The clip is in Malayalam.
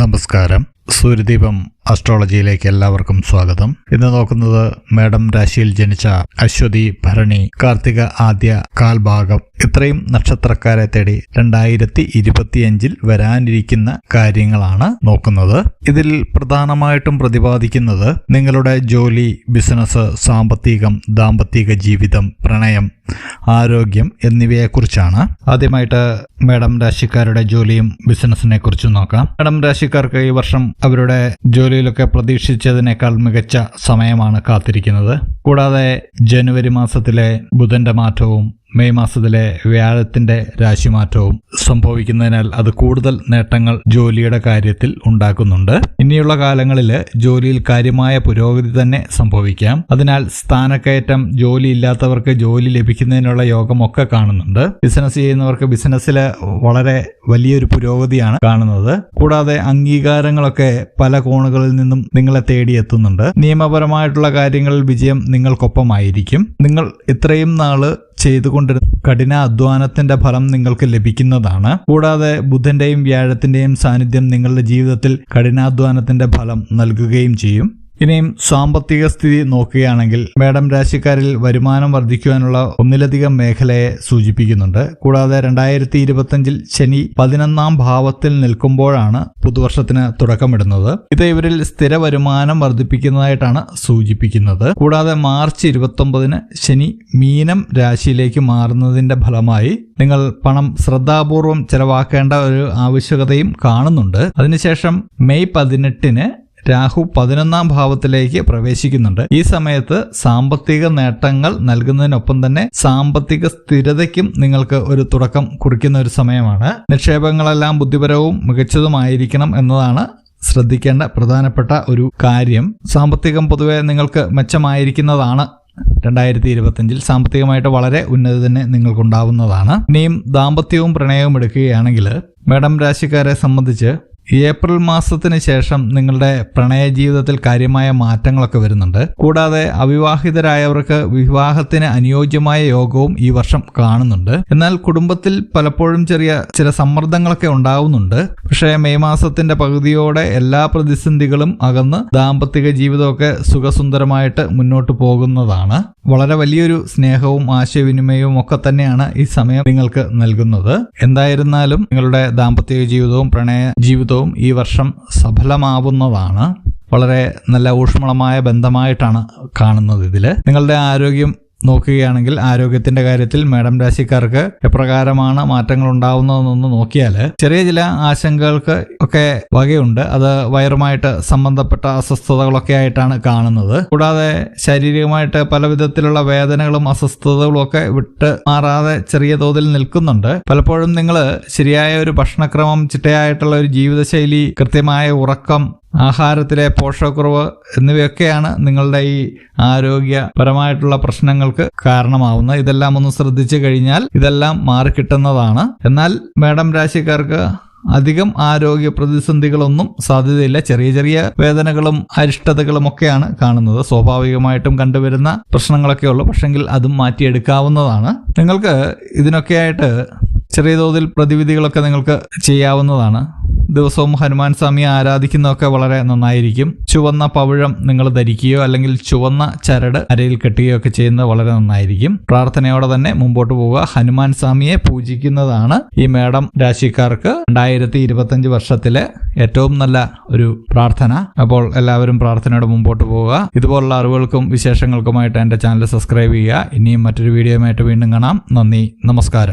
നമസ്കാരം. സൂര്യദീപം അസ്ട്രോളജിയിലേക്ക് എല്ലാവർക്കും സ്വാഗതം. ഇന്ന് നോക്കുന്നത് മേഡം രാശിയിൽ ജനിച്ച അശ്വതി ഭരണി കാർത്തിക ആദ്യ കാൽഭാഗം. ഇത്രയും നക്ഷത്രക്കാരെ തേടി രണ്ടായിരത്തി ഇരുപത്തിയഞ്ചിൽ വരാനിരിക്കുന്ന കാര്യങ്ങളാണ് നോക്കുന്നത്. ഇതിൽ പ്രധാനമായിട്ടും പ്രതിപാദിക്കുന്നത് നിങ്ങളുടെ ജോലി ബിസിനസ് സാമ്പത്തികം ദാമ്പത്തിക ജീവിതം പ്രണയം ആരോഗ്യം എന്നിവയെക്കുറിച്ചാണ്. ആദ്യമായിട്ട് മേഡം രാശിക്കാരുടെ ജോലിയും ബിസിനസിനെ കുറിച്ചും നോക്കാം. മേഡം രാശിക്കാർക്ക് ഈ വർഷം അവരുടെ ജോലിയിലൊക്കെ പ്രതീക്ഷിച്ചതിനേക്കാൾ മികച്ച സമയമാണ് കാത്തിരിക്കുന്നത്. കൂടാതെ ജനുവരി മാസത്തിലെ ബുധന്റെ മാറ്റവും മെയ് മാസത്തിലെ വ്യാഴത്തിന്റെ രാശിമാറ്റവും സംഭവിക്കുന്നതിനാൽ അത് കൂടുതൽ നേട്ടങ്ങൾ ജോലിയുടെ കാര്യത്തിൽ ഉണ്ടാക്കുന്നുണ്ട്. ഇനിയുള്ള കാലങ്ങളിൽ ജോലിയിൽ കാര്യമായ പുരോഗതി തന്നെ സംഭവിക്കാം. അതിനാൽ സ്ഥാനക്കയറ്റം ജോലി ഇല്ലാത്തവർക്ക് ജോലി ലഭിക്കുന്നതിനുള്ള യോഗമൊക്കെ കാണുന്നുണ്ട്. ബിസിനസ് ചെയ്യുന്നവർക്ക് ബിസിനസ്സിൽ വളരെ വലിയൊരു പുരോഗതിയാണ് കാണുന്നത്. കൂടാതെ അംഗീകാരങ്ങളൊക്കെ പല കോണുകളിൽ നിന്നും നിങ്ങളെ തേടിയെത്തുന്നുണ്ട്. നിയമപരമായിട്ടുള്ള കാര്യങ്ങളിൽ വിജയം നിങ്ങൾക്കൊപ്പമായിരിക്കും. നിങ്ങൾ ഇത്രയും നാൾ ചെയ്തുകൊണ്ടിരുന്ന കഠിന അധ്വാനത്തിന്റെ ഫലം നിങ്ങൾക്ക് ലഭിക്കുന്നതാണ്. കൂടാതെ ബുധന്റെയും വ്യാഴത്തിന്റെയും സാന്നിധ്യം നിങ്ങളുടെ ജീവിതത്തിൽ കഠിനാധ്വാനത്തിന്റെ ഫലം നൽകുകയും ചെയ്യും. ഇനിയും സാമ്പത്തിക സ്ഥിതി നോക്കുകയാണെങ്കിൽ മേഡം രാശിക്കാരിൽ വരുമാനം വർദ്ധിക്കുവാനുള്ള ഒന്നിലധികം മേഖലയെ സൂചിപ്പിക്കുന്നുണ്ട്. കൂടാതെ രണ്ടായിരത്തി ഇരുപത്തിയഞ്ചിൽ ശനി പതിനൊന്നാം ഭാവത്തിൽ നിൽക്കുമ്പോഴാണ് പുതുവർഷത്തിന് തുടക്കമിടുന്നത്. ഇത് ഇവരിൽ സ്ഥിര വരുമാനം വർദ്ധിപ്പിക്കുന്നതായിട്ടാണ് സൂചിപ്പിക്കുന്നത്. കൂടാതെ മാർച്ച് ഇരുപത്തൊമ്പതിന് ശനി മീനം രാശിയിലേക്ക് മാറുന്നതിന്റെ ഫലമായി നിങ്ങൾ പണം ശ്രദ്ധാപൂർവം ചെലവാക്കേണ്ട ഒരു ആവശ്യകതയും കാണുന്നുണ്ട്. അതിനുശേഷം മെയ് പതിനെട്ടിന് രാഹു പതിനൊന്നാം ഭാവത്തിലേക്ക് പ്രവേശിക്കുന്നുണ്ട്. ഈ സമയത്ത് സാമ്പത്തിക നേട്ടങ്ങൾ നൽകുന്നതിനൊപ്പം തന്നെ സാമ്പത്തിക സ്ഥിരതയ്ക്കും നിങ്ങൾക്ക് ഒരു തുടക്കം കുറിക്കുന്ന ഒരു സമയമാണ്. നിക്ഷേപങ്ങളെല്ലാം ബുദ്ധിപരവും മികച്ചതുമായിരിക്കണം എന്നതാണ് ശ്രദ്ധിക്കേണ്ട പ്രധാനപ്പെട്ട ഒരു കാര്യം. സാമ്പത്തികം പൊതുവെ നിങ്ങൾക്ക് മെച്ചമായിരിക്കുന്നതാണ്. രണ്ടായിരത്തി ഇരുപത്തിയഞ്ചിൽ സാമ്പത്തികമായിട്ട് വളരെ ഉന്നതി തന്നെ നിങ്ങൾക്കുണ്ടാവുന്നതാണ്. ഇനിയും ദാമ്പത്യവും പ്രണയവും എടുക്കുകയാണെങ്കിൽ മേഡം രാശിക്കാരെ സംബന്ധിച്ച് ഏപ്രിൽ മാസത്തിന് ശേഷം നിങ്ങളുടെ പ്രണയ ജീവിതത്തിൽ കാര്യമായ മാറ്റങ്ങളൊക്കെ വരുന്നുണ്ട്. കൂടാതെ അവിവാഹിതരായവർക്ക് വിവാഹത്തിന് അനുയോജ്യമായ യോഗവും ഈ വർഷം കാണുന്നുണ്ട്. എന്നാൽ കുടുംബത്തിൽ പലപ്പോഴും ചെറിയ ചില സമ്മർദ്ദങ്ങളൊക്കെ ഉണ്ടാവുന്നുണ്ട്. പക്ഷേ മെയ് മാസത്തിന്റെ പകുതിയോടെ എല്ലാ പ്രതിസന്ധികളും അകന്ന് ദാമ്പത്തിക ജീവിതമൊക്കെ സുഖസുന്ദരമായിട്ട് മുന്നോട്ട് പോകുന്നതാണ്. വളരെ വലിയൊരു സ്നേഹവും ആശയവിനിമയവും ഒക്കെ തന്നെയാണ് ഈ സമയം നിങ്ങൾക്ക് നൽകുന്നത്. എന്തായിരുന്നാലും നിങ്ങളുടെ ദാമ്പത്തിക ജീവിതവും പ്രണയ ജീവിതവും ഈ വർഷം സഫലമാവുന്നതാണ്. വളരെ നല്ല ഊഷ്മളമായ ബന്ധമായിട്ടാണ് കാണുന്നത് ഇതിൽ നിങ്ങളുടെ ആരോഗ്യം നോക്കുകയാണെങ്കിൽ ആരോഗ്യത്തിന്റെ കാര്യത്തിൽ മേഡം രാശിക്കാർക്ക് എപ്രകാരമാണ് മാറ്റങ്ങൾ ഉണ്ടാവുന്നതെന്നൊന്ന് നോക്കിയാൽ ചെറിയ ചില ആശങ്കകൾക്ക് ഒക്കെ വകയുണ്ട്. അത് വയറുമായിട്ട് സംബന്ധപ്പെട്ട അസ്വസ്ഥതകളൊക്കെ ആയിട്ടാണ് കാണുന്നത്. കൂടാതെ ശാരീരികമായിട്ട് പല വിധത്തിലുള്ള വേദനകളും അസ്വസ്ഥതകളും ഒക്കെ വിട്ട് മാറാതെ ചെറിയ തോതിൽ നിൽക്കുന്നുണ്ട്. പലപ്പോഴും നിങ്ങൾ ശരിയായ ഒരു ഭക്ഷണക്രമം ചിട്ടയായിട്ടുള്ള ഒരു ജീവിതശൈലി കൃത്യമായ ഉറക്കം ആഹാരത്തിലെ പോഷകക്കുറവ് എന്നിവയൊക്കെയാണ് നിങ്ങളുടെ ഈ ആരോഗ്യപരമായിട്ടുള്ള പ്രശ്നങ്ങൾക്ക് കാരണമാവുന്നത്. ഇതെല്ലാം ഒന്ന് ശ്രദ്ധിച്ചു കഴിഞ്ഞാൽ ഇതെല്ലാം മാറിക്കിട്ടുന്നതാണ് എന്നാൽ മേഡം രാശിക്കാർക്ക് അധികം ആരോഗ്യ പ്രതിസന്ധികളൊന്നും സാധ്യതയില്ല. ചെറിയ ചെറിയ വേദനകളും അരിഷ്ടതകളും ഒക്കെയാണ് കാണുന്നത്. സ്വാഭാവികമായിട്ടും കണ്ടുവരുന്ന പ്രശ്നങ്ങളൊക്കെ ഉള്ളൂ. പക്ഷെങ്കിൽ അതും മാറ്റിയെടുക്കാവുന്നതാണ്. നിങ്ങൾക്ക് ഇതിനൊക്കെയായിട്ട് ചെറിയ തോതിൽ പ്രതിവിധികളൊക്കെ നിങ്ങൾക്ക് ചെയ്യാവുന്നതാണ്. ദിവസവും ഹനുമാൻ സ്വാമിയെ ആരാധിക്കുന്നതൊക്കെ വളരെ നന്നായിരിക്കും. ചുവന്ന പവിഴം നിങ്ങൾ ധരിക്കുകയോ അല്ലെങ്കിൽ ചുവന്ന ചരട് അരയിൽ കെട്ടുകയോ ഒക്കെ ചെയ്യുന്നത് വളരെ നന്നായിരിക്കും. പ്രാർത്ഥനയോടെ തന്നെ മുമ്പോട്ട് പോവുക. ഹനുമാൻ സ്വാമിയെ പൂജിക്കുന്നതാണ് ഈ മേടം രാശിക്കാർക്ക് രണ്ടായിരത്തി ഇരുപത്തഞ്ച് വർഷത്തിലെ ഏറ്റവും നല്ല ഒരു പ്രാർത്ഥന. അപ്പോൾ എല്ലാവരും പ്രാർത്ഥനയോടെ മുമ്പോട്ട് പോവുക. ഇതുപോലുള്ള അറിവുകൾക്കും വിശേഷങ്ങൾക്കുമായിട്ട് എന്റെ ചാനൽ സബ്സ്ക്രൈബ് ചെയ്യുക. ഇനിയും മറ്റൊരു വീഡിയോയുമായിട്ട് വീണ്ടും കാണാം. നന്ദി. നമസ്കാരം.